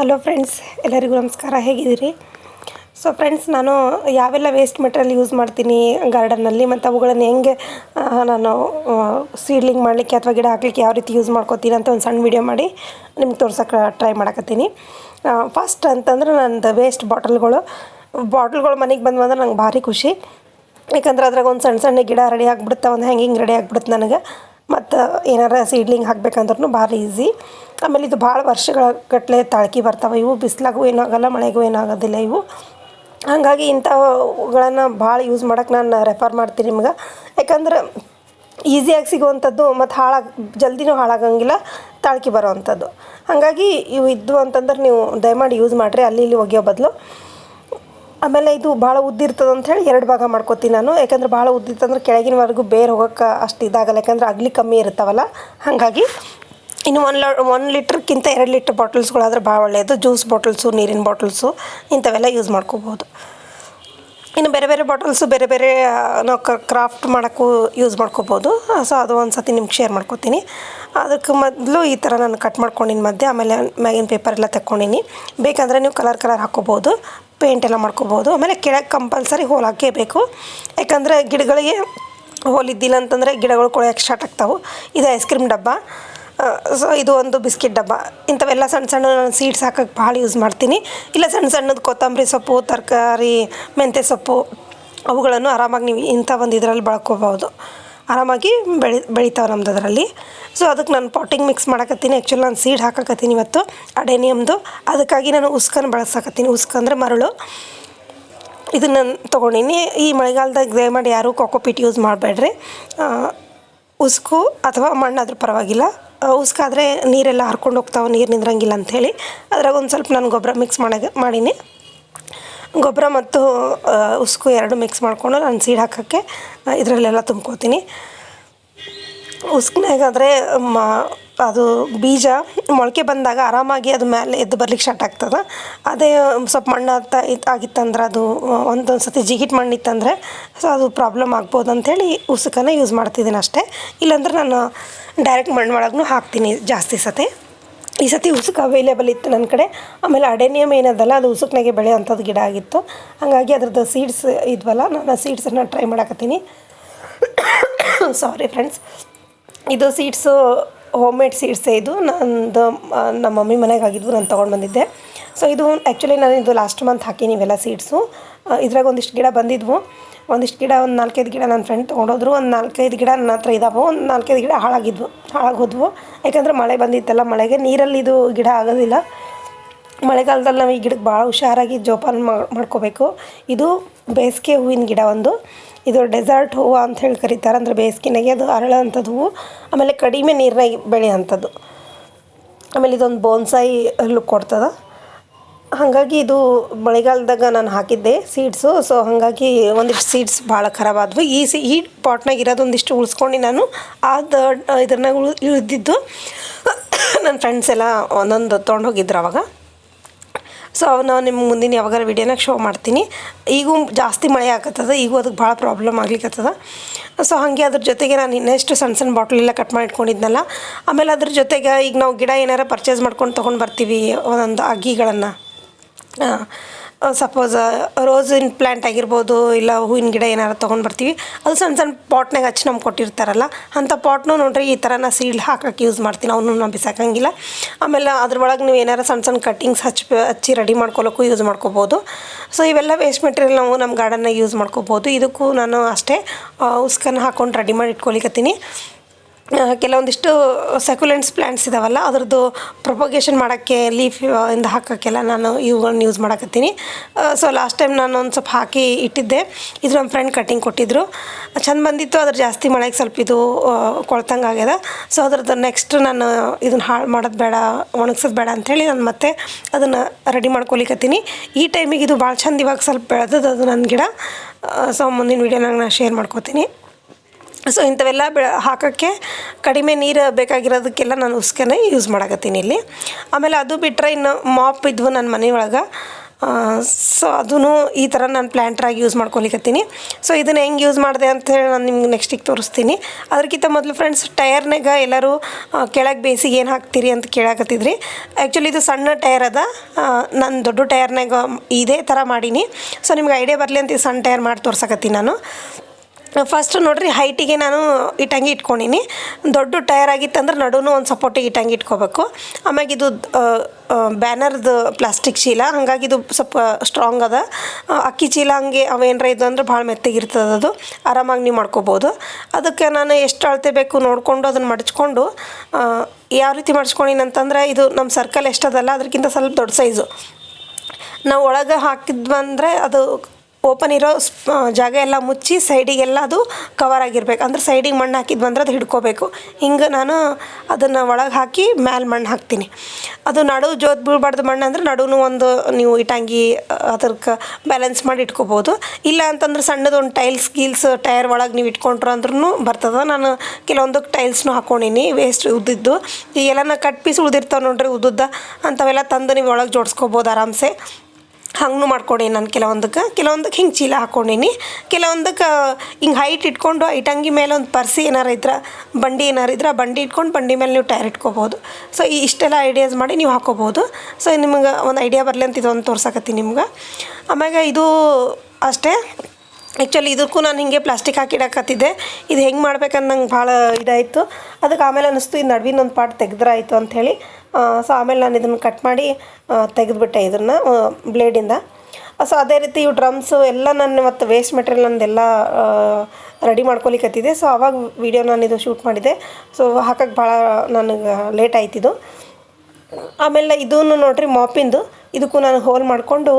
Hello friends, ಎಲ್ಲರಿಗೂ ನಮಸ್ಕಾರ. ಹೇಗಿದ್ದೀರಿ? ಸೊ ಫ್ರೆಂಡ್ಸ್ ನಾನು ಯಾವೆಲ್ಲ ವೇಸ್ಟ್ ಮೆಟೀರಿಯಲ್ ಯೂಸ್ ಮಾಡ್ತೀನಿ ಗಾರ್ಡನ್ನಲ್ಲಿ ಮತ್ತು ಅವುಗಳನ್ನು ಹೆಂಗೆ ನಾನು ಸೀಡ್ಲಿಂಗ್ ಮಾಡಲಿಕ್ಕೆ ಅಥವಾ ಗಿಡ ಹಾಕ್ಲಿಕ್ಕೆ ಯಾವ ರೀತಿ ಯೂಸ್ ಮಾಡ್ಕೋತೀನಿ ಅಂತ ಒಂದು ಸಣ್ಣ ವೀಡಿಯೋ ಮಾಡಿ ನಿಮ್ಗೆ ತೋರ್ಸೋಕೆ ಟ್ರೈ ಮಾಡಕತ್ತೀನಿ. ಫಸ್ಟ್ ಅಂತಂದ್ರೆ ನಂದು ವೇಸ್ಟ್ ಬಾಟಲ್ಗಳು ಬಾಟಲ್ಗಳು ಮನೆಗೆ ಬಂದ್ವು ಅಂದ್ರೆ ನಂಗೆ ಭಾರಿ ಖುಷಿ. ಯಾಕಂದ್ರೆ ಅದ್ರಾಗ ಒಂದು ಸಣ್ಣ ಸಣ್ಣ ಗಿಡ ರೆಡಿ ಆಗಿಬಿಡುತ್ತೆ, ಒಂದು ಹ್ಯಾಂಗಿಂಗ್ ರೆಡಿ ಆಗಿಬಿಡುತ್ತೆ ನನಗೆ. ಮತ್ತು ಏನಾರ ಸೀಡ್ಲಿಂಗ್ ಹಾಕ್ಬೇಕಂದ್ರೂ ಭಾಳ ಈಸಿ. ಆಮೇಲೆ ಇದು ಭಾಳ ವರ್ಷಗಳ ಗಟ್ಟಲೆ ತಾಳ್ಕಿ ಬರ್ತಾವೆ ಇವು. ಬಿಸಿಲಾಗೂ ಏನಾಗಲ್ಲ ಮಳೆಗೂ ಏನಾಗೋದಿಲ್ಲ ಇವು. ಹಾಗಾಗಿ ಇಂಥವುಗಳನ್ನು ಭಾಳ ಯೂಸ್ ಮಾಡೋಕ್ಕೆ ನಾನು ರೆಫರ್ ಮಾಡ್ತೀನಿ ನಿಮ್ಗೆ. ಯಾಕಂದ್ರೆ ಈಸಿಯಾಗಿ ಸಿಗುವಂಥದ್ದು ಮತ್ತು ಹಾಳಾಗ, ಜಲ್ದಿನೂ ಹಾಳಾಗಂಗಿಲ್ಲ, ತಾಳ್ಕಿ ಬರೋವಂಥದ್ದು. ಹಾಗಾಗಿ ಇವು ಇದ್ದು ಅಂತಂದ್ರೆ ನೀವು ದಯಮಾಡಿ ಯೂಸ್ ಮಾಡಿರಿ, ಅಲ್ಲಿ ಇಲ್ಲಿ ಒಗೆಯೋ ಬದಲು. ಆಮೇಲೆ ಇದು ಭಾಳ ಉದ್ದಿರ್ತದೆ ಅಂಥೇಳಿ ಎರಡು ಭಾಗ ಮಾಡ್ಕೊತೀನಿ ನಾನು. ಯಾಕಂದ್ರೆ ಭಾಳ ಉದ್ದಿತ್ತಂದ್ರೆ ಕೆಳಗಿನವರೆಗೂ ಬೇರೆ ಹೋಗೋಕ್ಕೆ ಅಷ್ಟು ಇದಾಗಲ್ಲ. ಯಾಕಂದ್ರೆ ಅಗ್ಲಿ ಕಮ್ಮಿ ಇರ್ತಾವಲ್ಲ ಹಾಗಾಗಿ ಇನ್ನು ಒನ್ ಲ ಒನ್ ಲೀಟ್ರ್ಕ್ಕಿಂತ ಎರಡು ಲೀಟ್ರ್ ಬಾಟಲ್ಸ್ಗಳಾದ್ರೆ ಭಾಳ ಒಳ್ಳೆಯದು ಜ್ಯೂಸ್ ಬಾಟಲ್ಸು, ನೀರಿನ ಬಾಟಲ್ಸು ಇಂಥವೆಲ್ಲ ಯೂಸ್ ಮಾಡ್ಕೋಬೋದು. ಇನ್ನು ಬೇರೆ ಬೇರೆ ಬಾಟಲ್ಸು ಬೇರೆ ಬೇರೆ ನಾವು ಕ್ರಾಫ್ಟ್ ಮಾಡೋಕ್ಕೂ ಯೂಸ್ ಮಾಡ್ಕೋಬೋದು. ಸೊ ಅದು ಒಂದು ಸತಿ ನಿಮ್ಗೆ ಶೇರ್ ಮಾಡ್ಕೊತೀನಿ. ಅದಕ್ಕೆ ಮೊದಲು ಈ ಥರ ನಾನು ಕಟ್ ಮಾಡ್ಕೊಂಡಿನಿ ಮಧ್ಯೆ, ಆಮೇಲೆ ಮ್ಯಾಗಿನ ಪೇಪರ್ ಎಲ್ಲ ತಕ್ಕೊಂಡಿನಿ. ಬೇಕಂದರೆ ನೀವು ಕಲರ್ ಕಲರ್ ಹಾಕ್ಕೋಬೋದು ಪೇಂಟ್ ಎಲ್ಲ ಮಾಡ್ಕೋಬೋದು. ಆಮೇಲೆ ಕೆಳಗೆ ಕಂಪಲ್ಸರಿ ಹೋಲ್ ಹಾಕೇಬೇಕು. ಯಾಕಂದರೆ ಗಿಡಗಳಿಗೆ ಹೋಲಿದ್ದಿಲ್ಲ ಅಂತಂದರೆ ಗಿಡಗಳು ಕೊಳೆಯೋಕ್ಕೆ ಸ್ಟಾರ್ಟ್ ಆಗ್ತಾವೆ. ಇದು ಐಸ್ ಕ್ರೀಮ್ ಡಬ್ಬ. ಸೊ ಇದು ಒಂದು ಬಿಸ್ಕಿಟ್ ಡಬ್ಬ. ಇಂಥವೆಲ್ಲ ಸಣ್ಣ ಸಣ್ಣ ನಾನು ಸೀಡ್ಸ್ ಹಾಕೋಕ್ಕೆ ಭಾಳ ಯೂಸ್ ಮಾಡ್ತೀನಿ. ಇಲ್ಲ ಸಣ್ಣ ಸಣ್ಣದು ಕೊತ್ತಂಬರಿ ಸೊಪ್ಪು, ತರಕಾರಿ, ಮೆಂತ್ಯ ಸೊಪ್ಪು, ಅವುಗಳನ್ನು ಆರಾಮಾಗಿ ನೀವು ಇಂಥ ಒಂದು ಇದರಲ್ಲಿ ಬಳ್ಕೋಬೋದು ಆರಾಮಾಗಿ ಬೆಳಿ, ಬೆಳಿತಾವೆ ನಮ್ದು ಅದರಲ್ಲಿ. ಸೊ ಅದಕ್ಕೆ ನಾನು ಪಾಟಿಂಗ್ ಮಿಕ್ಸ್ ಮಾಡಕತ್ತೀನಿ. ಆ್ಯಕ್ಚುಲಿ ನಾನು ಸೀಡ್ ಹಾಕಕತ್ತೀನಿ ಇವತ್ತು, ಅಡೇನಿಯಮ್ದು. ಅದಕ್ಕಾಗಿ ನಾನು ಉಸ್ಕನ್ನು ಬಳಸಕತ್ತೀನಿ. ಉಸ್ಕಂದ್ರೆ ಮರಳು. ಇದನ್ನು ತೊಗೊಂಡೀನಿ. ಈ ಮಳೆಗಾಲದಾಗ ದಯಮಾಡಿ ಯಾರೂ ಕೊಕೋಪೀಟ್ ಯೂಸ್ ಮಾಡಬೇಡ್ರಿ. ಉಸ್ಕು ಅಥವಾ ಮಣ್ಣಾದ್ರೂ ಪರವಾಗಿಲ್ಲ. ಉಸ್ಕಾದ್ರೆ ನೀರೆಲ್ಲ ಹರ್ಕೊಂಡು ಹೋಗ್ತಾವೆ, ನೀರು ನಿಂದ್ರಂಗಿಲ್ಲ ಅಂಥೇಳಿ. ಅದ್ರಾಗ ಒಂದು ಸ್ವಲ್ಪ ನಾನು ಗೊಬ್ಬರ ಮಿಕ್ಸ್ ಮಾಡಾಗ ಮಾಡೀನಿ. ಗೊಬ್ಬರ ಮತ್ತು ಉಸ್ಕು ಎರಡು ಮಿಕ್ಸ್ ಮಾಡಿಕೊಂಡು ನಾನು ಸೀಡ್ ಹಾಕೋಕ್ಕೆ ಇದರಲ್ಲೆಲ್ಲ ತುಂಬ್ಕೋತೀನಿ. ಉಸ್ಕ್ನಾಗಾದರೆ ಮ, ಅದು ಬೀಜ ಮೊಳಕೆ ಬಂದಾಗ ಆರಾಮಾಗಿ ಅದು ಮೇಲೆ ಎದ್ದು ಬರ್ಲಿಕ್ಕೆ ಸ್ಟಾರ್ಟ್ ಆಗ್ತದೆ. ಅದೇ, ಸ್ವಲ್ಪ ಮಣ್ಣು ಆಗ್ತಾ ಇದು ಆಗಿತ್ತಂದ್ರೆ ಅದು ಒಂದೊಂದು ಸತಿ ಜಿಗಿಟ್ ಮಣ್ಣಿತ್ತಂದರೆ ಸೊ ಅದು ಪ್ರಾಬ್ಲಮ್ ಆಗ್ಬೋದು ಅಂಥೇಳಿ ಉಸುಕನ್ನು ಯೂಸ್ ಮಾಡ್ತಿದ್ದೀನಿ ಅಷ್ಟೇ. ಇಲ್ಲಾಂದ್ರೆ ನಾನು ಡೈರೆಕ್ಟ್ ಮಣ್ಣು ಒಳಗೂ ಹಾಕ್ತೀನಿ ಜಾಸ್ತಿ ಸತಿ. ಈ ಸತಿ ಉಸುಕು ಅವೈಲೇಬಲ್ ಇತ್ತು ನನ್ನ ಕಡೆ. ಆಮೇಲೆ ಅಡೆನಿಯಮ್ ಏನದಲ್ಲ, ಅದು ಉಸುಕ್ನಾಗೆ ಬೆಳೆಯೋಂಥದ್ದು ಗಿಡ ಆಗಿತ್ತು. ಹಾಗಾಗಿ ಅದ್ರದ್ದು ಸೀಡ್ಸ್ ಇದ್ವಲ್ಲ, ನಾನು ಸೀಡ್ಸನ್ನು ಟ್ರೈ ಮಾಡಕತ್ತೀನಿ. ಸಾರಿ ಫ್ರೆಂಡ್ಸ್ ಇದು ಸೀಡ್ಸು ಹೋಮ್ ಮೇಡ್ ಸೀಡ್ಸೇ ಇದು. ನಂದು ನಮ್ಮ ಮಮ್ಮಿ ಮನೆಗೆ ಆಗಿದ್ವು ನಾನು ತೊಗೊಂಡು ಬಂದಿದ್ದೆ. ಸೊ ಇದು ಆ್ಯಕ್ಚುಲಿ ನಾನು ಇದು ಲಾಸ್ಟ್ ಮಂತ್ ಹಾಕೀನಿ ಇವೆಲ್ಲ ಸೀಡ್ಸು ಇದ್ರಾಗ ಒಂದಿಷ್ಟು ಗಿಡ ಬಂದಿದ್ವು. ಒಂದಿಷ್ಟು ಗಿಡ, ಒಂದು ನಾಲ್ಕೈದು ಗಿಡ ನನ್ನ ಫ್ರೆಂಡ್ ತೊಗೊಂಡೋದ್ರು, ಒಂದು ನಾಲ್ಕೈದು ಗಿಡ ನನ್ನ ಹತ್ರ ಇದಾವೆ, ಒಂದು ನಾಲ್ಕೈದು ಗಿಡ ಹಾಳಾಗಿದ್ವು ಹಾಳಾಗೋದ್ವು ಯಾಕಂದ್ರೆ ಮಳೆ ಬಂದಿತ್ತಲ್ಲ, ಮಳೆಗೆ ನೀರಲ್ಲಿ ಇದು ಗಿಡ ಆಗೋದಿಲ್ಲ. ಮಳೆಗಾಲದಲ್ಲಿ ನಾವು ಈ ಗಿಡಕ್ಕೆ ಭಾಳ ಹುಷಾರಾಗಿ ಜೋಪಾನ ಮಾಡ್ಕೋಬೇಕು. ಇದು ಬೇಸಿಗೆ ಹೂವಿನ ಗಿಡ ಒಂದು. ಇದು ಡೆಸರ್ಟ್ ಹೂವು ಅಂತ ಹೇಳಿ ಕರೀತಾರೆ. ಅಂದರೆ ಬೇಸಿಗೆನಾಗೆ ಅದು ಅರಳೋಂಥದ್ದು ಹೂವು ಆಮೇಲೆ ಕಡಿಮೆ ನೀರಿನಾಗಿ ಬೆಳೆಯೋಂಥದ್ದು. ಆಮೇಲೆ ಇದೊಂದು ಬೋನ್ಸಾಯಿ ಲುಕ್ ಕೊಡ್ತದೆ. ಹಾಗಾಗಿ ಇದು ಮಳೆಗಾಲದಾಗ ನಾನು ಹಾಕಿದ್ದೆ ಸೀಡ್ಸು ಸೊ ಹಾಗಾಗಿ ಒಂದಿಷ್ಟು ಸೀಡ್ಸ್ ಭಾಳ ಖರಾಬ್ ಆದವು. ಈ ಸಿ ಈ ಪಾಟ್ನಾಗ ಇರೋದು ಒಂದಿಷ್ಟು ಉಳಿಸ್ಕೊಂಡು ನಾನು ಅದು ಇದ್ರನ್ನಾಗ ಉಳ್ ನನ್ನ ಫ್ರೆಂಡ್ಸ್ ಎಲ್ಲ ಒಂದೊಂದು ತೊಗೊಂಡೋಗಿದ್ರು ಅವಾಗ. ಸೊ ನಾವು ನಿಮ್ಮ ಮುಂದಿನ ಯಾವಾಗಾರ ವೀಡಿಯೋನಾಗ ಶೋ ಮಾಡ್ತೀನಿ. ಈಗೂ ಜಾಸ್ತಿ ಮಳೆ ಆಗತ್ತದ ಈಗೂ ಅದಕ್ಕೆ ಭಾಳ ಪ್ರಾಬ್ಲಮ್ ಆಗ್ಲಿಕ್ಕತ್ತದ ಸೊ ಹಾಗೆ ಅದ್ರ ಜೊತೆಗೆ ನಾನು ಇನ್ನೆಷ್ಟು ಸಣ್ಣ ಸಣ್ಣ ಬಾಟ್ಲೆಲ್ಲ ಕಟ್ ಮಾಡಿ ಇಟ್ಕೊಂಡಿದ್ನಲ್ಲ ಆಮೇಲೆ ಅದ್ರ ಜೊತೆಗೆ ಈಗ ನಾವು ಗಿಡ ಏನಾರ ಪರ್ಚೇಸ್ ಮಾಡ್ಕೊಂಡು ತೊಗೊಂಡು ಬರ್ತೀವಿ ಒಂದೊಂದು ಅಗ್ಗಿಗಳನ್ನು. ಸಪೋಸ್ ರೋಸಿನ ಪ್ಲ್ಯಾಂಟ್ ಆಗಿರ್ಬೋದು, ಇಲ್ಲ ಹೂವಿನ ಗಿಡ ಏನಾರು ತೊಗೊಂಡು ಬರ್ತೀವಿ, ಅದು ಸಣ್ಣ ಸಣ್ಣ ಪಾಟ್ನಾಗ ಹಚ್ಚಿ ನಮ್ಗೆ ಕೊಟ್ಟಿರ್ತಾರಲ್ಲ ಅಂಥ ಪಾಟ್ನೂ ನೋಡ್ರಿ ಈ ಥರ ನಾ ಸೀಡ್ ಹಾಕಕ್ಕೆ ಯೂಸ್ ಮಾಡ್ತೀನಿ ಅವನು ನಾನು ಬಿಸಾಕಂಗಿಲ್ಲ. ಆಮೇಲೆ ಅದ್ರೊಳಗೆ ನೀವು ಏನಾರು ಸಣ್ಣ ಸಣ್ಣ ಕಟ್ಟಿಂಗ್ಸ್ ಹಚ್ಚಿ ಹಚ್ಚಿ ರೆಡಿ ಮಾಡ್ಕೊಳ್ಳೋಕ್ಕೂ ಯೂಸ್ ಮಾಡ್ಕೋಬೋದು. ಸೊ ಇವೆಲ್ಲ ವೇಸ್ಟ್ ಮೆಟೀರಿಯಲ್ ನಾವು ನಮ್ಮ ಗಾರ್ಡನ್ನ ಯೂಸ್ ಮಾಡ್ಕೋಬೋದು. ಇದಕ್ಕೂ ನಾನು ಅಷ್ಟೇ ಉಸ್ಕನ್ನು ಹಾಕ್ಕೊಂಡು ರೆಡಿ ಮಾಡಿ ಇಟ್ಕೊಳಿಕತ್ತೀನಿ. ಕೆಲವೊಂದಿಷ್ಟು ಸೆಕ್ಯುಲೆಂಟ್ಸ್ ಪ್ಲ್ಯಾಂಟ್ಸ್ ಇದಾವಲ್ಲ, ಅದ್ರದ್ದು ಪ್ರೊಪಗೇಷನ್ ಮಾಡೋಕ್ಕೆ ಲೀಫ್ ಇಂದ ಹಾಕೋಕ್ಕೆಲ್ಲ ನಾನು ಇವುಗಳನ್ನ ಯೂಸ್ ಮಾಡಕತ್ತೀನಿ. ಸೊ ಲಾಸ್ಟ್ ಟೈಮ್ ನಾನು ಒಂದು ಸ್ವಲ್ಪ ಹಾಕಿ ಇಟ್ಟಿದ್ದೆ. ಇದು ನಮ್ಮ ಫ್ರೆಂಡ್ ಕಟ್ಟಿಂಗ್ ಕೊಟ್ಟಿದ್ದರು ಚಂದ ಬಂದಿತ್ತು ಅದ್ರ ಜಾಸ್ತಿ ಮಳೆಗೆ ಸ್ವಲ್ಪ ಇದು ಕೊಳ್ತಂಗೆ ಆಗ್ಯದ. ಸೊ ಅದ್ರದ್ದು ನೆಕ್ಸ್ಟ್ ನಾನು ಇದನ್ನು ಹಾಳು ಮಾಡೋದು ಬೇಡ, ಒಣಗ್ಸೋದು ಬೇಡ ಅಂಥೇಳಿ ನಾನು ಮತ್ತೆ ಅದನ್ನು ರೆಡಿ ಮಾಡ್ಕೊಲಿಕತ್ತೀನಿ. ಈ ಟೈಮಿಗೆ ಇದು ಭಾಳ ಚಂದ ಇವಾಗ ಸ್ವಲ್ಪ ಬೆಳೆದದ್ದು ಅದು ನನ್ನ ಗಿಡ. ಸೊ ಮುಂದಿನ ವೀಡಿಯೋನಾಗ ನಾನು ಶೇರ್ ಮಾಡ್ಕೋತೀನಿ. ಸೊ ಇಂಥವೆಲ್ಲ ಬೆ, ಹಾಕೋಕ್ಕೆ ಕಡಿಮೆ ನೀರು ಬೇಕಾಗಿರೋದಕ್ಕೆಲ್ಲ ನಾನು ಉಸ್ಕನೇ ಯೂಸ್ ಮಾಡಕತ್ತೀನಿ ಇಲ್ಲಿ. ಆಮೇಲೆ ಅದು ಬಿಟ್ಟರೆ ಇನ್ನು ಮಾಪ್ ಇದ್ವು ನನ್ನ ಮನೆಯೊಳಗೆ ಸೊ ಅದೂ ಈ ಥರ ನಾನು ಪ್ಲ್ಯಾಂಟ್ರಾಗಿ ಯೂಸ್ ಮಾಡ್ಕೊಲಿಕತ್ತೀನಿ. ಸೊ ಇದನ್ನು ಹೆಂಗೆ ಯೂಸ್ ಮಾಡಿದೆ ಅಂತೇಳಿ ನಾನು ನಿಮ್ಗೆ ನೆಕ್ಸ್ಟಿಗೆ ತೋರಿಸ್ತೀನಿ. ಅದಕ್ಕಿಂತ ಮೊದಲು ಫ್ರೆಂಡ್ಸ್ ಟಯರ್ನಾಗ ಎಲ್ಲರೂ ಕೆಳಗೆ ಬೇಸಿಗೆ ಏನು ಹಾಕ್ತೀರಿ ಅಂತ ಕೇಳಾಕತ್ತಿದ್ರಿ. ಆ್ಯಕ್ಚುಲಿ ಇದು ಸಣ್ಣ ಟೈರ್ ಅದ. ನಾನು ದೊಡ್ಡ ಟಯರ್ನಾಗ ಇದೇ ಥರ ಮಾಡೀನಿ. ಸೊ ನಿಮ್ಗೆ ಐಡಿಯಾ ಬರಲಿ ಅಂತ ಈ ಸಣ್ಣ ಟಯರ್ ಮಾಡಿ ತೋರ್ಸಕತ್ತೀನಿ ನಾನು. ಫಸ್ಟ್ ನೋಡ್ರಿ ಹೈಟಿಗೆ ನಾನು ಇಟ್ಟಂಗಿ ಇಟ್ಕೊಂಡಿನಿ. ದೊಡ್ಡ ಟಯರ್ ಆಗಿತ್ತಂದ್ರೆ ನಡುನು ಒಂದು ಸಪೋರ್ಟಿಗೆ ಇಟ್ಟಂಗಿ ಇಟ್ಕೋಬೇಕು. ಆಮ್ಯಾಗ ಇದು ಬ್ಯಾನರ್ದು ಪ್ಲಾಸ್ಟಿಕ್ ಚೀಲ, ಹಾಗಾಗಿ ಇದು ಸ್ವಲ್ಪ ಸ್ಟ್ರಾಂಗ್ ಅದ. ಅಕ್ಕಿ ಚೀಲ ಹಂಗೆ ಅವೇನರ ಇದು ಅಂದ್ರೆ ಭಾಳ ಮೆತ್ತಗಿರ್ತದೆ ಅದು. ಆರಾಮಾಗಿ ನೀವು ಮಾಡ್ಕೋಬೋದು. ಅದಕ್ಕೆ ನಾನು ಎಷ್ಟು ಅಳತೆ ಬೇಕು ನೋಡಿಕೊಂಡು ಅದನ್ನು ಮಡಚ್ಕೊಂಡು ಯಾವ ರೀತಿ ಅಂತಂದ್ರೆ ಇದು ನಮ್ಮ ಸರ್ಕಲ್ ಎಷ್ಟದಲ್ಲ ಅದಕ್ಕಿಂತ ಸ್ವಲ್ಪ ದೊಡ್ಡ ಸೈಜು ನಾವು ಒಳಗೆ ಹಾಕಿದ್ವಂದರೆ ಅದು ಓಪನ್ ಇರೋ ಜಾಗ ಎಲ್ಲ ಮುಚ್ಚಿ ಸೈಡಿಗೆಲ್ಲ ಅದು ಕವರ್ ಆಗಿರ್ಬೇಕು. ಅಂದ್ರೆ ಸೈಡಿಗೆ ಮಣ್ಣು ಹಾಕಿದ್ವಂದ್ರೆ ಅದು ಹಿಡ್ಕೋಬೇಕು. ಹಿಂಗೆ ನಾನು ಅದನ್ನು ಒಳಗೆ ಹಾಕಿ ಮ್ಯಾಲೆ ಮಣ್ಣು ಹಾಕ್ತೀನಿ. ಅದು ನಡು ಜೋತ್ ಬೀಳ್ಬಾರ್ದು ಮಣ್ಣು ಅಂದ್ರೆ ನಡುನು ಒಂದು ನೀವು ಇಟ್ಟಂಗಿ ಅದಕ್ಕೆ ಬ್ಯಾಲೆನ್ಸ್ ಮಾಡಿ ಇಟ್ಕೋಬೋದು. ಇಲ್ಲ ಅಂತಂದ್ರೆ ಸಣ್ಣದು ಒಂದು ಟೈಲ್ಸ್ ಗೀಲ್ಸ್ ಟೈರ್ ಒಳಗೆ ನೀವು ಇಟ್ಕೊಂಡ್ರು ಅಂದ್ರೂ ಬರ್ತದೆ. ನಾನು ಕೆಲವೊಂದಕ್ಕೆ ಟೈಲ್ಸ್ನು ಹಾಕೊಂಡೀನಿ ವೇಸ್ಟ್ ಉದ್ದಿದ್ದು ಈ ಎಲ್ಲ ಕಟ್ ಪೀಸ್ ಉಳ್ದಿರ್ತಾವೆ ನೋಡ್ರಿ ಉದ್ದುದ್ದ ಅಂಥವೆಲ್ಲ ತಂದು ನೀವು ಒಳಗೆ ಜೋಡಿಸ್ಕೋಬೋದು ಆರಾಮ್ಸೆ. ಹಂಗೂ ಮಾಡ್ಕೊಂಡೀನಿ ನಾನು ಕೆಲವೊಂದಕ್ಕೆ. ಕೆಲವೊಂದಕ್ಕೆ ಹಿಂಗೆ ಚೀಲ ಹಾಕ್ಕೊಂಡೀನಿ ಕೆಲವೊಂದಕ್ಕೆ ಹಿಂಗೆ ಹೈಟ್ ಇಟ್ಕೊಂಡು ಐಟಂಗಿ ಮೇಲೆ ಒಂದು ಪರ್ಸಿ ಏನಾರು ಇದ್ರೆ, ಬಂಡಿ ಏನಾರು ಇದ್ರೆ, ಬಂಡಿ ಇಟ್ಕೊಂಡು ಬಂಡಿ ಮೇಲೆ ನೀವು ಟೈರ್ ಇಟ್ಕೋಬೋದು. ಸೊ ಈ ಇಷ್ಟೆಲ್ಲ ಐಡಿಯಾಸ್ ಮಾಡಿ ನೀವು ಹಾಕೋಬೋದು. ಸೊ ನಿಮ್ಗೆ ಒಂದು ಐಡಿಯಾ ಬರಲಿ ಅಂತ ಇದೊಂದು ತೋರ್ಸಕತ್ತೀನಿ ನಿಮ್ಗೆ. ಆಮ್ಯಾಗ ಇದು ಅಷ್ಟೇ. ಆ್ಯಕ್ಚುಲಿ ಇದಕ್ಕೂ ನಾನು ಹಿಂಗೆ ಪ್ಲಾಸ್ಟಿಕ್ ಹಾಕಿಡಕತ್ತಿದ್ದೆ ಇದು ಹೆಂಗೆ ಮಾಡ್ಬೇಕಂತ ನಂಗೆ ಭಾಳ ಇದಾಯಿತು. ಅದಕ್ಕೆ ಆಮೇಲೆ ಅನ್ನಿಸ್ತು ಇದು ನಡುವಿನ ಒಂದು ಪಾರ್ಟ್ ತೆಗೆದ್ರಾಯ್ತು ಅಂಥೇಳಿ ಸೊ ಆಮೇಲೆ ನಾನು ಇದನ್ನು ಕಟ್ ಮಾಡಿ ತೆಗೆದುಬಿಟ್ಟೆ ಇದನ್ನು ಬ್ಲೇಡಿಂದ ಸೊ ಅದೇ ರೀತಿ ಇವು ಡ್ರಮ್ಸು ಎಲ್ಲ ನಾನು ಮತ್ತು ವೇಸ್ಟ್ ಮೆಟೀರಿಯಲ್ ನಂದೆಲ್ಲ ರೆಡಿ ಮಾಡ್ಕೊಲಿಕ್ಕತ್ತಿದೆ ಸೊ ಅವಾಗ ವೀಡಿಯೋ ನಾನು ಇದು ಶೂಟ್ ಮಾಡಿದೆ. ಸೊ ಹಾಕಕ್ಕೆ ಭಾಳ ನನಗೆ ಲೇಟ್ ಆಯ್ತಿದು ಆಮೇಲೆ ಇದೂ ನೋಡ್ರಿ ಮಾಪಿಂದು ಇದಕ್ಕೂ ನಾನು ಹೋಲ್ ಮಾಡಿಕೊಂಡು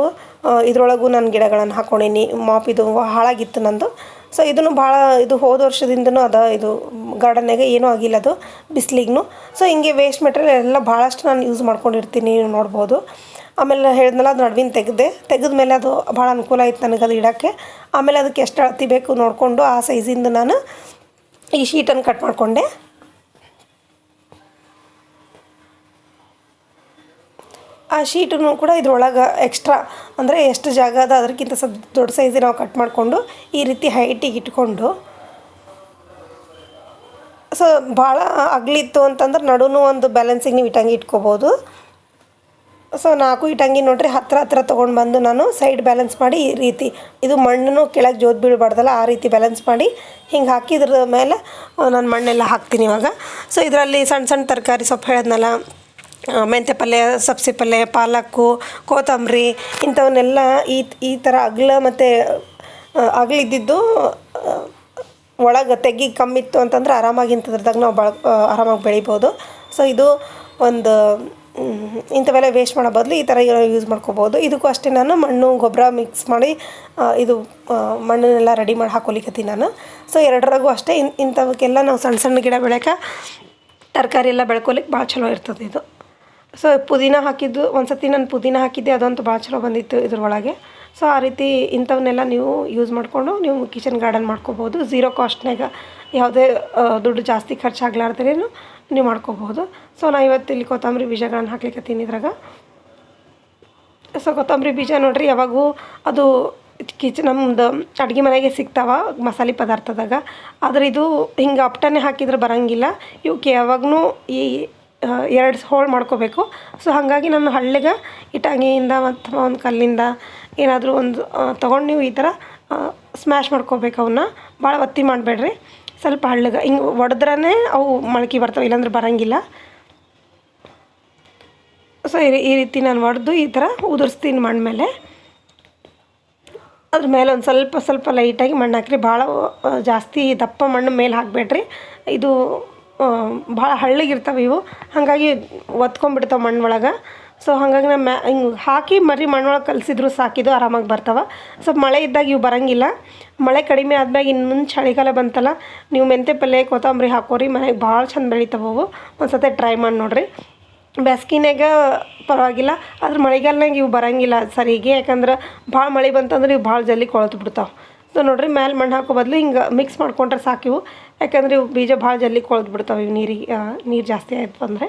ಇದರೊಳಗೂ ನಾನು ಗಿಡಗಳನ್ನು ಹಾಕ್ಕೊಂಡೀನಿ ಮಾಪಿದು ಹಾಳಾಗಿತ್ತು ನಂದು. ಸೊ ಇದನ್ನು ಭಾಳ ಇದು ಹೋದ ವರ್ಷದಿಂದನೂ ಅದ, ಇದು ಗಾರ್ಡನ್ಯಾಗ ಏನೂ ಆಗಿಲ್ಲ ಅದು ಬಿಸಿಲಿಗೂ ಸೊ ಹಿಂಗೆ ವೇಸ್ಟ್ ಮೆಟೀರಿಯಲ್ ಎಲ್ಲ ಭಾಳಷ್ಟು ನಾನು ಯೂಸ್ ಮಾಡ್ಕೊಂಡಿರ್ತೀನಿ, ನೀವು ನೋಡ್ಬೋದು. ಆಮೇಲೆ ಹೇಳಿದ್ನಲ್ಲ, ಅದು ನಡುವಿನ ತೆಗೆದೆ, ತೆಗೆದ ಮೇಲೆ ಅದು ಭಾಳ ಅನುಕೂಲ ಆಯ್ತು ನನಗೆ ಅದು ಇಡೋಕ್ಕೆ. ಆಮೇಲೆ ಅದಕ್ಕೆ ಎಷ್ಟು ಅಳತಿ ಬೇಕು ನೋಡಿಕೊಂಡು ಆ ಸೈಜಿಂದ ನಾನು ಈ ಶೀಟನ್ನು ಕಟ್ ಮಾಡಿಕೊಂಡೆ. ಆ ಶೀಟನ್ನು ಕೂಡ ಇದ್ರೊಳಗೆ ಎಕ್ಸ್ಟ್ರಾ ಅಂದರೆ ಎಷ್ಟು ಜಾಗ ಅದ ಅದಕ್ಕಿಂತ ಸ್ವಲ್ಪ ದೊಡ್ಡ ಸೈಜಿಗೆ ನಾವು ಕಟ್ ಮಾಡಿಕೊಂಡು ಈ ರೀತಿ ಹೈಟಿಗೆ ಇಟ್ಕೊಂಡು. ಸೊ ಭಾಳ ಅಗ್ಲಿತ್ತು ಅಂತಂದ್ರೆ ನಡುನು ಒಂದು ಬ್ಯಾಲೆನ್ಸಿಗೆ ನೀವು ಇಟ್ಟಂಗಿ ಇಟ್ಕೋಬೋದು. ಸೊ ನಾಲ್ಕು ಇಟ್ಟಂಗಿ ನೋಡಿರಿ ಹತ್ತಿರ ಹತ್ತಿರ ತೊಗೊಂಡು ಬಂದು ನಾನು ಸೈಡ್ ಬ್ಯಾಲೆನ್ಸ್ ಮಾಡಿ ಈ ರೀತಿ, ಇದು ಮಣ್ಣು ಕೆಳಗೆ ಜೋತ್ ಬೀಳಬಾರ್ದಲ್ಲ ಆ ರೀತಿ ಬ್ಯಾಲೆನ್ಸ್ ಮಾಡಿ ಹಿಂಗೆ ಹಾಕಿದ್ರ ಮೇಲೆ ನಾನು ಮಣ್ಣೆಲ್ಲ ಹಾಕ್ತೀನಿ ಇವಾಗ. ಸೊ ಇದರಲ್ಲಿ ಸಣ್ಣ ಸಣ್ಣ ತರಕಾರಿ ಸೊಪ್ಪು ಹೇಳಿದ್ನಲ್ಲ ಮೆಂತ್ಯ ಪಲ್ಯ, ಸಬ್ಸಿ ಪಲ್ಯ, ಪಾಲಕ್ಕು, ಕೊತ್ತಂಬರಿ, ಇಂಥವನ್ನೆಲ್ಲ ಈ ಈ ಥರ ಅಗಲ ಮತ್ತು ಅಗಲಿದ್ದಿದ್ದು ಒಳಗೆ ತೆಗಿ ಕಮ್ಮಿತ್ತು ಅಂತಂದ್ರೆ ಆರಾಮಾಗಿ ಇಂಥದ್ರದಾಗ ನಾವು ಬಳ ಆರಾಮಾಗಿ ಬೆಳಿಬೋದು. ಸೊ ಇದು ಒಂದು ಇಂಥವೆಲ್ಲ ವೇಸ್ಟ್ ಮಾಡೋ ಬದಲು ಈ ಥರ ಯೂಸ್ ಮಾಡ್ಕೋಬೋದು. ಇದಕ್ಕೂ ಅಷ್ಟೇ ನಾನು ಮಣ್ಣು, ಗೊಬ್ಬರ ಮಿಕ್ಸ್ ಮಾಡಿ ಇದು ಮಣ್ಣನ್ನೆಲ್ಲ ರೆಡಿ ಮಾಡಿ ಹಾಕೊಲಿಕತ್ತೀನಿ ನಾನು. ಸೊ ಎರಡರಾಗೂ ಅಷ್ಟೇ ಇನ್, ಇಂಥವಕ್ಕೆಲ್ಲ ನಾವು ಸಣ್ಣ ಸಣ್ಣ ಗಿಡ ಬೆಳೆಯೋಕೆ ತರಕಾರಿ ಎಲ್ಲ ಬೆಳ್ಕೊಲಿಕ್ಕೆ ಭಾಳ ಚಲೋ ಇರ್ತದೆ ಇದು. ಸೊ ಪುದೀನ ಹಾಕಿದ್ದು ಒಂದು ಸತಿ ನಾನು ಪುದೀನ ಹಾಕಿದ್ದೆ, ಅದಂತೂ ಭಾಳ ಚಲೋ ಬಂದಿತ್ತು ಇದ್ರೊಳಗೆ. ಸೊ ಆ ರೀತಿ ಇಂಥವನ್ನೆಲ್ಲ ನೀವು ಯೂಸ್ ಮಾಡಿಕೊಂಡು ನೀವು ಕಿಚನ್ ಗಾರ್ಡನ್ ಮಾಡ್ಕೋಬೋದು. ಝೀರೋ ಕಾಸ್ಟ್ನಾಗ ಯಾವುದೇ ದುಡ್ಡು ಜಾಸ್ತಿ ಖರ್ಚಾಗ್ಲಾರ್ದೇನು ನೀವು ಮಾಡ್ಕೋಬೋದು. ಸೊ ನಾ ಇವತ್ತು ಇಲ್ಲಿ ಕೊತ್ತಂಬರಿ ಬೀಜಗಳನ್ನು ಹಾಕ್ಲಿಕ್ಕತ್ತೀನಿ ಇದ್ರಾಗ. ಸೊ ಕೊತ್ತಂಬರಿ ಬೀಜ ನೋಡ್ರಿ, ಯಾವಾಗೂ ಅದು ಕಿಚನ್ ನಮ್ದು ಅಡುಗೆ ಮನೆಗೆ ಸಿಗ್ತಾವ ಮಸಾಲೆ ಪದಾರ್ಥದಾಗ. ಆದ್ರೆ ಇದು ಹಿಂಗೆ ಅಪ್ಟನೆ ಹಾಕಿದ್ರೆ ಬರೋಂಗಿಲ್ಲ. ಇವಕ್ಕೆ ಯಾವಾಗೂ ಈ ಎರಡು ಹೋಳು ಮಾಡ್ಕೋಬೇಕು. ಸೊ ಹಾಗಾಗಿ ನಾನು ಹಳ್ಳಿಗೆ ಇಟ್ಟಂಗಿಯಿಂದ ಮತ್ತು ಒಂದು ಕಲ್ಲಿಂದ ಏನಾದರೂ ಒಂದು ತೊಗೊಂಡು ನೀವು ಈ ಥರ ಸ್ಮ್ಯಾಶ್ ಮಾಡ್ಕೋಬೇಕು ಅವನ್ನ ಭಾಳ ಒತ್ತಿ ಮಾಡಬೇಡ್ರಿ. ಸ್ವಲ್ಪ ಹಳ್ಳಗೆ, ಹಿಂಗೆ ಒಡೆದ್ರೇ ಅವು ಮೊಳಕೆ ಬರ್ತವೆ, ಇಲ್ಲಾಂದ್ರೆ ಬರೋಂಗಿಲ್ಲ. ಸೊ ಈ ರೀತಿ ನಾನು ಒಡೆದು ಈ ಥರ ಉದುರಿಸ್ತೀನಿ ಮಣ್ಣ ಮೇಲೆ ಅದ್ರ ಮೇಲೆ ಒಂದು ಸ್ವಲ್ಪ ಸ್ವಲ್ಪ ಲೈಟಾಗಿ ಮಣ್ಣು ಹಾಕ್ರಿ. ಭಾಳ ಜಾಸ್ತಿ ದಪ್ಪ ಮಣ್ಣು ಮೇಲೆ ಹಾಕಬೇಡ್ರಿ. ಇದು ಭಾಳ ಹಳ್ಳಿಗಿರ್ತವೆ ಇವು. ಹಾಗಾಗಿ ಒತ್ಕೊಂಡ್ಬಿಡ್ತಾವೆ ಮಣ್ಣೊಳಗೆ. ಸೊ ಹಾಗಾಗಿ ನಾ ಮ್ಯಾ, ಹಿಂಗೆ ಹಾಕಿ ಮರಿ ಮಣ್ಣೊಳಗೆ ಕಲಸಿದ್ರು ಸಾಕಿದು ಆರಾಮಾಗಿ ಬರ್ತಾವೆ. ಸ್ವಲ್ಪ ಮಳೆ ಇದ್ದಾಗ ಇವು ಬರೋಂಗಿಲ್ಲ. ಮಳೆ ಕಡಿಮೆ ಆದ್ಮ್ಯಾಗ ಇನ್ನು ಮುಂದೆ ಚಳಿಗಾಲ ಬಂತಲ್ಲ, ನೀವು ಮೆಂತೆ ಪಲ್ಯ, ಕೊತ್ತಂಬರಿ ಹಾಕೋರಿ, ಮನೆಗೆ ಭಾಳ ಚಂದ ಬೆಳಿತಾವೆ ಅವು. ಒಂದು ಸತಿ ಟ್ರೈ ಮಾಡಿ ನೋಡಿರಿ. ಬ್ಯಾಸ್ಗಿನಾಗ ಪರವಾಗಿಲ್ಲ, ಆದ್ರೆ ಮಳೆಗಾಲನಾಗ ಇವು ಬರೋಂಗಿಲ್ಲ ಸರಿಗೆ. ಯಾಕಂದ್ರೆ ಭಾಳ ಮಳೆ ಬಂತಂದ್ರೆ ಇವು ಭಾಳ ಜಲ್ದಿ ಕೊಳತು ಬಿಡ್ತಾವೆ. ಸೊ ನೋಡ್ರಿ, ಮ್ಯಾಲೆ ಮಣ್ಣು ಹಾಕೋ ಬದಲು ಹಿಂಗೆ ಮಿಕ್ಸ್ ಮಾಡ್ಕೊಂಡ್ರೆ ಸಾಕು ಇವು. ಯಾಕಂದ್ರೆ ಇವು ಬೀಜ ಭಾಳ ಜಲ್ದಿ ಕೊಳ್ತು ಬಿಡ್ತಾವೆ ಇವು ನೀರಿಗೆ ನೀರು ಜಾಸ್ತಿ ಆಯಿತು ಅಂದರೆ.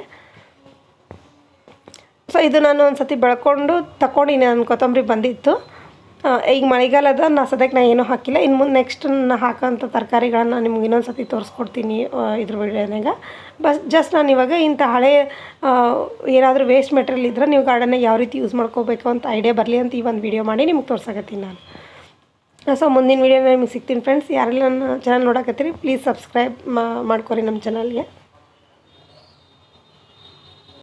ಸೊ ಇದು ನಾನು ಒಂದು ಸತಿ ಬೆಳ್ಕೊಂಡು ತಗೊಂಡಿನಿ ನನ್ನ ಕೊತ್ತಂಬರಿ ಬಂದಿತ್ತು. ಈಗ ಮಳೆಗಾಲದ ನಾ ಸದ್ಯಕ್ಕೆ ನಾ ಏನೂ ಹಾಕಿಲ್ಲ. ಇನ್ನು ಮುಂದೆ ನೆಕ್ಸ್ಟ್ ನಾನು ಹಾಕೋಂಥ ತರಕಾರಿಗಳನ್ನು ನಿಮ್ಗೆ ಇನ್ನೊಂದು ಸತಿ ತೋರಿಸ್ಕೊಡ್ತೀನಿ ಇದ್ರ ವಿಡಿಯೋನಾಗ ಬಸ್, ಜಸ್ಟ್ ನಾನು ಇವಾಗ ಇಂಥ ಹಳೆ ಏನಾದರೂ ವೇಸ್ಟ್ ಮೆಟೀರಿಯಲ್ ಇದ್ದರೆ ನೀವು ಗಾರ್ಡನ್ನಾಗ ಯಾವ ರೀತಿ ಯೂಸ್ ಮಾಡ್ಕೋಬೇಕು ಅಂತ ಐಡಿಯಾ ಬರಲಿ ಅಂತ ಈ ಒಂದು ವಿಡಿಯೋ ಮಾಡಿ ನಿಮ್ಗೆ ತೋರ್ಸಕತ್ತೀನಿ ನಾನು. ಸೊ ಮುಂದಿನ ವೀಡಿಯೋ ನಿಮಗೆ ಸಿಗ್ತೀನಿ ಫ್ರೆಂಡ್ಸ್ ಯಾರೆಲ್ಲ ನನ್ನ ಚಾನಲ್ ನೋಡಕತ್ತೀರಿ ಪ್ಲೀಸ್ ಸಬ್ಸ್ಕ್ರೈಬ್ ಮಾಡ್ಕೊರಿ ನಮ್ಮ ಚಾನಲ್ಗೆ